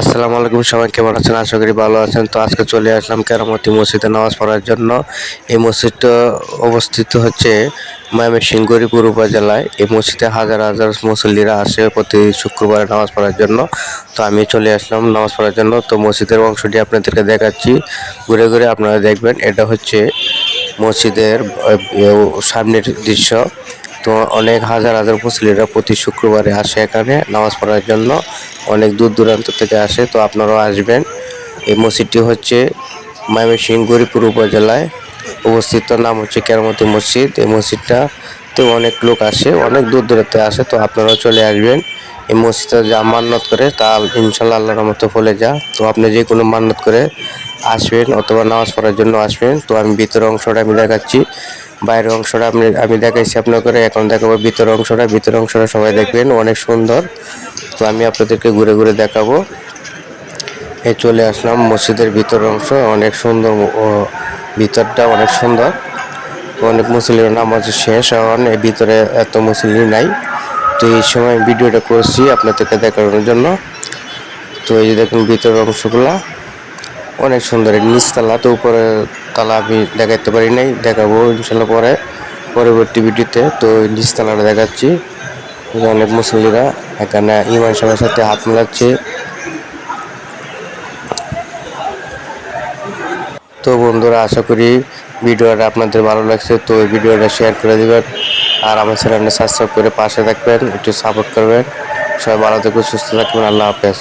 আসসালামু আলাইকুম, সবাই কেমন আছেন? আশা করি ভালো আছেন। তো আজকে চলে আসলাম কেরামতি মসজিদে নামাজ পড়ার জন্য। এই মসজিদটা অবস্থিত হচ্ছে ময়মনসিংহ গরিপুর উপজেলায়। এই মসজিদে হাজার হাজার মুসল্লিরা আসে প্রতি শুক্রবারে নামাজ পড়ার জন্য। তো আমি চলে আসলাম নামাজ পড়ার জন্য। তো মসজিদের অংশটি আপনাদেরকে দেখাচ্ছি। ঘুরে ঘুরে আপনারা দেখবেন, এটা হচ্ছে মসজিদের সামনের দৃশ্য। তো অনেক হাজার হাজার মুসলিরা প্রতি শুক্রবারে আসে এখানে নামাজ পড়ার জন্য। অনেক দূর দূরান্ত থেকে আসে, তো আপনারাও আসবেন। এই মসজিদটি হচ্ছে ময়মনসিংহ গরিপুর উপজেলায় অবস্থিত, নাম হচ্ছে কেরামতি মসজিদ। এই মসজিদটা তো অনেক লোক আসে, অনেক দূর দূরান্তে আসে, তো আপনারাও চলে আসবেন। এই মসজিদে যা মান্নত করে, তা ইনশাল্লাহ আল্লাহর মতো ফলে যা। তো আপনি যে কোনো মান্নত করে আসবেন, অথবা নামাজ পড়ার জন্য আসবেন। তো আমি ভিতরের অংশটা আমি দেখাচ্ছি। বাইরের অংশটা আপনি, আমি দেখাইছি আপনার করে এখন দেখাবো ভিতরের অংশটা। ভিতরের অংশটা সবাই দেখবেন, অনেক সুন্দর। তো আমি আপনাদেরকে ঘুরে ঘুরে দেখাবো। এই চলে আসলাম মসজিদের ভিতরের অংশ, অনেক সুন্দর ভিতরটা অনেক সুন্দর। অনেক মুসলিমের নামাজ শেষ, এখন ভিতরে এত মুসলিম নাই। তো এই সময় ভিডিওটা করছি আপনাদেরকে দেখানোর জন্য। তো এই যে দেখুন ভিতরের অংশগুলা, অনেক সুন্দর নিচতলা তো উপরে তালা আমি দেখাতে পারি নাই, দেখাবো ইনশাল্লাহ পরে, পরবর্তী ভিডিওতে। তো নিচতলাটা দেখাচ্ছি। অনেক মুসলিরা এখানে ইমান সাহেবের সাথে হাত মেলাচ্ছে। তো বন্ধুরা, আশা করি ভিডিওটা আপনাদের ভালো লাগছে। তো ভিডিওটা শেয়ার করে দেবেন। আর আমার চ্যানেলটা সাবস্ক্রাইব করে পাশে থাকবেন, একটু সাপোর্ট করবেন। সবাই ভালো থাকবেন সুস্থ থাকবেন আল্লাহ হাফেজ।